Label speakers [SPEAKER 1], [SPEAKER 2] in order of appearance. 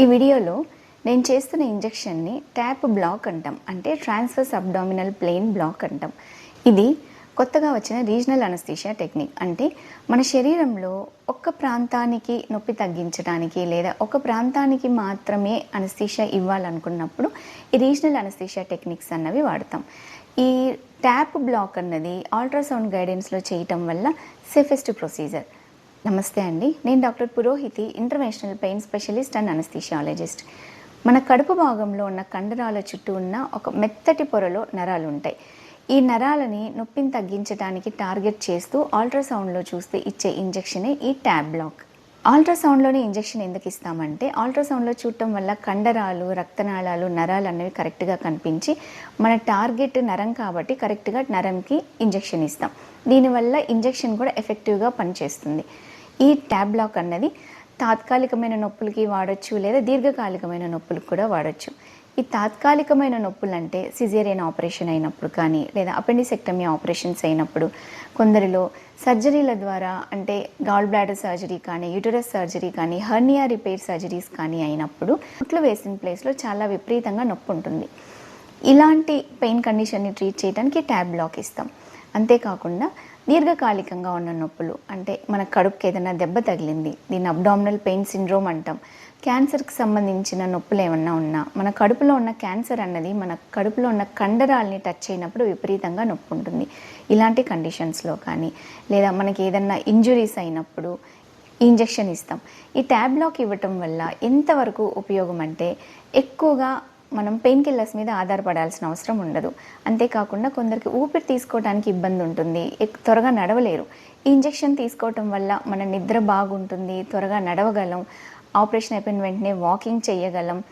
[SPEAKER 1] ఈ వీడియోలో నేను చేస్తున్న ఇంజెక్షన్ని ట్యాప్ బ్లాక్ అంటాం. అంటే ట్రాన్స్ఫర్స్ అబ్డామినల్ ప్లేన్ బ్లాక్ అంటాం. ఇది కొత్తగా వచ్చిన రీజనల్ అనస్థీషియా టెక్నిక్. అంటే మన శరీరంలో ఒక్క ప్రాంతానికి నొప్పి తగ్గించడానికి లేదా ఒక ప్రాంతానికి మాత్రమే అనస్థీషియా ఇవ్వాలనుకున్నప్పుడు ఈ రీజనల్ అనస్థీషియా టెక్నిక్స్ అన్నవి వాడతాం. ఈ ట్యాప్ బ్లాక్ అన్నది అల్ట్రాసౌండ్ గైడెన్స్లో చేయటం వల్ల సేఫెస్ట్ ప్రొసీజర్ నమస్తే అండి. నేను doctor Purohiti international pain specialist and anaesthesiologist. మన కడుపు భాగంలో ఉన్న కండరాల చుట్టూ ఉన్న ఒక మెత్తటి పొరలో నరాలు ఉంటాయి ఈ నరాలని నొప్పిని తగ్గించడానికి టార్గెట్ చేస్తూ అల్ట్రాసౌండ్లో చూస్తే ఇచ్చే ఇంజెక్షనే ఈ ట్యాబ్ బ్లాక్ అల్ట్రాసౌండ్లోనే ఇంజెక్షన్ ఎందుకు ఇస్తామంటే అల్ట్రాసౌండ్లో చూడటం వల్ల కండరాలు రక్తనాళాలు నరాలు అనేవి కరెక్ట్గా కనిపించి మన టార్గెట్ నరం కాబట్టి కరెక్ట్గా నరంకి ఇంజెక్షన్ ఇస్తాం. దీనివల్ల ఇంజెక్షన్ కూడా ఎఫెక్టివ్గా పనిచేస్తుంది. ఈ ట్యాబ్లాక్ అన్నది తాత్కాలికమైన నొప్పులకి వాడచ్చు లేదా దీర్ఘకాలికమైన నొప్పులకు కూడా వాడచ్చు. ఈ తాత్కాలికమైన నొప్పులు అంటే సిజేరియన్ ఆపరేషన్ అయినప్పుడు కానీ లేదా అపెండిసెక్టమీ ఆపరేషన్స్ అయినప్పుడు కొందరిలో సర్జరీల ద్వారా అంటే గాల్ బ్లాడర్ సర్జరీ కానీ యూటరస్ సర్జరీ కానీ హర్నియా రిపేర్ సర్జరీస్ కానీ అయినప్పుడు కుట్లు వేసిన ప్లేస్లో చాలా విపరీతంగా నొప్పి ఉంటుంది. ఇలాంటి పెయిన్ కండిషన్ని ట్రీట్ చేయడానికి ట్యాబ్ బ్లాక్ ఇస్తాం. అంతేకాకుండా దీర్ఘకాలికంగా ఉన్న నొప్పులు అంటే మన కడుపుకి ఏదైనా దెబ్బ తగిలింది దీన్ని అబ్డామినల్ పెయిన్ సిండ్రోమ్ అంటాం. క్యాన్సర్కి సంబంధించిన నొప్పులు ఏమన్నా ఉన్నా మన కడుపులో ఉన్న క్యాన్సర్ అన్నది మన కడుపులో ఉన్న కండరాల్ని టచ్ అయినప్పుడు విపరీతంగా నొప్పి ఉంటుంది. ఇలాంటి కండిషన్స్లో కానీ లేదా మనకి ఏదన్నా ఇంజురీస్ అయినప్పుడు ఇంజెక్షన్ ఇస్తాం. ఈ ట్యాబ్లాక్ ఇవ్వటం వల్ల ఎంతవరకు ఉపయోగం అంటే ఎక్కువగా మనం పెయిన్ కిల్లర్స్ మీద ఆధారపడాల్సిన అవసరం ఉండదు. అంతేకాకుండా కొందరికి ఊపిరి తీసుకోవడానికి ఇబ్బంది ఉంటుంది. ఎక్- త్వరగా నడవలేరు. ఈ ఇంజెక్షన్ తీసుకోవటం వల్ల మన నిద్ర బాగుంటుంది త్వరగా నడవగలం ఆపరేషన్ అయిపోయిన వెంటనే వాకింగ్ చేయగలం